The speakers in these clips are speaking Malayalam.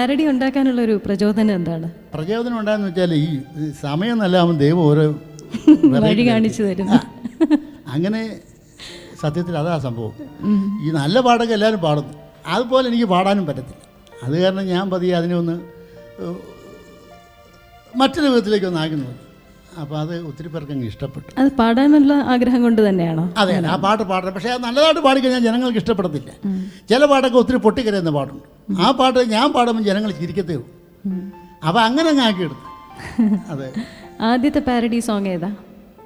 പാരഡി ഉണ്ടാക്കാനുള്ള ഒരു പ്രചോദനം എന്താണ്? പ്രചോദനം ഉണ്ടായെന്ന് വെച്ചാൽ ഈ സമയം നല്ല ദൈവം ഓരോ വഴി കാണിച്ചു തരുന്നു അങ്ങനെ സത്യത്തിൽ അതാ സംഭവം. ഈ നല്ല പാടൊക്കെ എല്ലാവരും പാടുന്നു. അതുപോലെ എനിക്ക് പാടാനും പറ്റത്തില്ല. അത് കാരണം ഞാൻ പതിയെ അതിനെ ഒന്ന് മറ്റൊരു വിധത്തിലേക്ക് ഒന്ന് ആക്കി നോക്കി. അപ്പോൾ അത് ഒത്തിരി പേർക്ക് അങ്ങ് ഇഷ്ടപ്പെട്ടു. അത് പാടാനുള്ള ആഗ്രഹം കൊണ്ട് തന്നെയാണോ? അതെ ആ പാട്ട് പാടണം. പക്ഷേ അത് നല്ലതായിട്ട് പാടിക്കഴിഞ്ഞാൽ ജനങ്ങൾക്ക് ഇഷ്ടപ്പെടത്തില്ല. ചില പാട്ടൊക്കെ ഒത്തിരി പൊട്ടിക്കരയുന്ന പാട്ടുണ്ട്. ആ പാട്ട് ഞാൻ പാടുമ്പോൾ ജനങ്ങൾ ചിരിക്കത്തേ ഉള്ളൂ. അപ്പോൾ അങ്ങനെ അങ്ങ് ആക്കിയെടുത്തു അതെ. ആദ്യത്തെ പാരഡി സോങ് ഏതാ?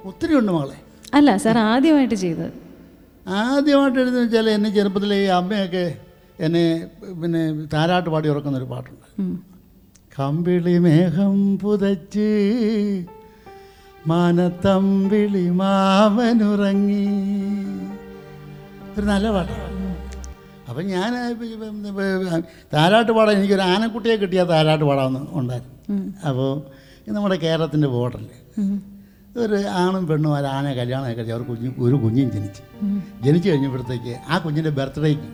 ഒത്തിരി ഉണ്ട് മകളെ അല്ല സാർ ആദ്യമായിട്ട് ചെയ്തത്. ആദ്യമായിട്ട് എഴുതുന്ന വെച്ചാൽ എന്നെ ചെറുപ്പത്തിലെ ഈ അമ്മയൊക്കെ എന്നെ പിന്നെ താരാട്ട് പാടി ഉറക്കുന്ന ഒരു പാട്ടുണ്ട്. കമ്പിളി മേഘം പുതച്ച് മാനത്തമ്പിളി മാവനുറങ്ങി ഒരു നല്ല പാട്ടാണ് അപ്പം ഞാൻ താരാട്ട് പാടാൻ എനിക്കൊരു ആനക്കുട്ടിയെ കിട്ടിയ താരാട്ട് പാടാമെന്ന് ഉണ്ടായിരുന്നു അപ്പോൾ നമ്മുടെ കേരളത്തിന്റെ ബോർഡറിൽ ഒരു ആണും പെണ്ണും ഒരു ആന കല്യാണം കഴിച്ചു അവർ കുഞ്ഞു ഒരു കുഞ്ഞും ജനിച്ചു. ജനിച്ചു കഴിഞ്ഞപ്പോഴത്തേക്ക് ആ കുഞ്ഞിന്റെ ബർത്ത്ഡേക്ക്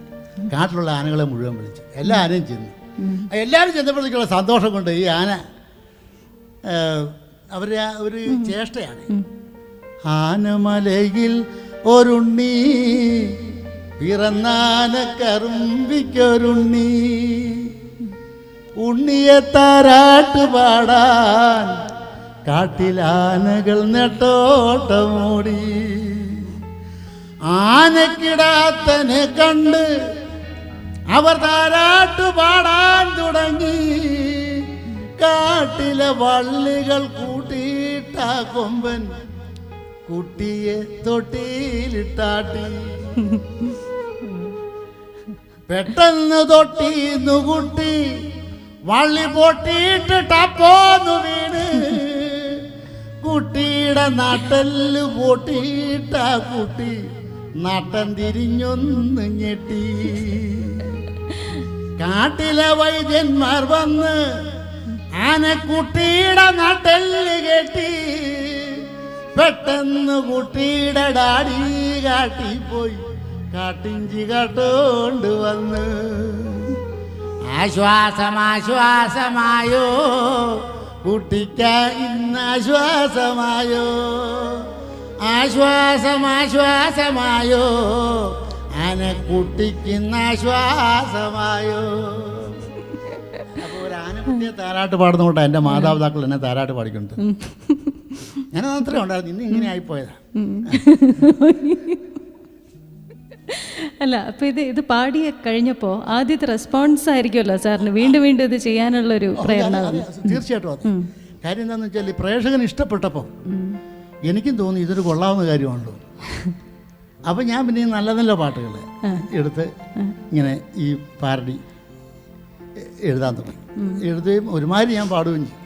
കാട്ടിലുള്ള ആനകളെ മുഴുവൻ വിളിച്ചു. എല്ലാ ആനയും ചെന്നു. എല്ലാവരും ചെന്നപ്പോഴത്തേക്കുള്ള സന്തോഷം കൊണ്ട് ഈ ആന അവരുടെ ഒരു ചേഷ്ടയാണ്. ആനമലയിൽ ഒരുണ്ണി പിറന്നാന കറുമ്പിക്കൊരുണ്ണി. ഉണ്ണിയെ താരാട്ട് പാടാൻ കാട്ടിലാനകൾ നെട്ടോട്ടമോടി. ആനക്കിടാത്തനെ കണ്ട് അവർ താരാട്ട് പാടാൻ തുടങ്ങി. കാട്ടിലെ വള്ളികൾ കൊമ്പൻ കുട്ടിയെ തൊട്ടിയിലിട്ടാട്ടി. പെട്ടെന്ന് തൊട്ടിന്നു കുട്ടി. വള്ളി പൊട്ടിയിട്ട് ടപ്പോന്നു വീണ്. കുട്ടിയുടെ നട്ടൽ പൊട്ടിയിട്ട കുട്ടി നട്ടം തിരിഞ്ഞൊന്ന് ഞെട്ടി. കാട്ടിലെ വൈദ്യന്മാർ വന്ന് ആനക്കുട്ടിയുടെ നട്ടൽ കെട്ടി. പെട്ടെന്ന് കുട്ടിയുടെ ഡാഡി കാട്ടിപ്പോയി കാട്ടിഞ്ചി കാട്ടുകൊണ്ട് വന്ന്. ആശ്വാസമാശ്വാസമായോ? കുട്ടിക്ക ഇന്ന് ആശ്വാസമായോ? ആശ്വാസം ആശ്വാസമായോ അപ്പോൾ താരാട്ട് പാടുന്നതുകൊണ്ട് എന്റെ മാതാപിതാക്കൾ എന്നെ താരാട്ട് പാടിക്കൊണ്ട്. ഞാൻ അത്രേ ഉണ്ടായിരുന്നു. ഇന്ന് ഇങ്ങനെ ആയിപ്പോയതാ. അല്ല അപ്പൊ ഇത് ഇത് പാടിയ കഴിഞ്ഞപ്പോ ആദ്യത്തെ റെസ്പോൺസ് ആയിരിക്കുമല്ലോ സാറിന്. വീണ്ടും വീണ്ടും ഇത് ചെയ്യാനുള്ള ഒരു പ്രേരണ തീർച്ചയായിട്ടും അത്. കാര്യം എന്താണെന്ന് വെച്ചാൽ ഈ പ്രേക്ഷകന് ഇഷ്ടപ്പെട്ടപ്പോൾ എനിക്കും തോന്നി ഇതൊരു കൊള്ളാവുന്ന കാര്യമാണല്ലോ. അപ്പം ഞാൻ പിന്നെ നല്ല നല്ല പാട്ടുകൾ എടുത്ത് ഇങ്ങനെ ഈ പാരഡി എഴുതാൻ തുടങ്ങി. എഴുതുകയും ഒരുമാതിരി ഞാൻ പാടുകയും ചെയ്യും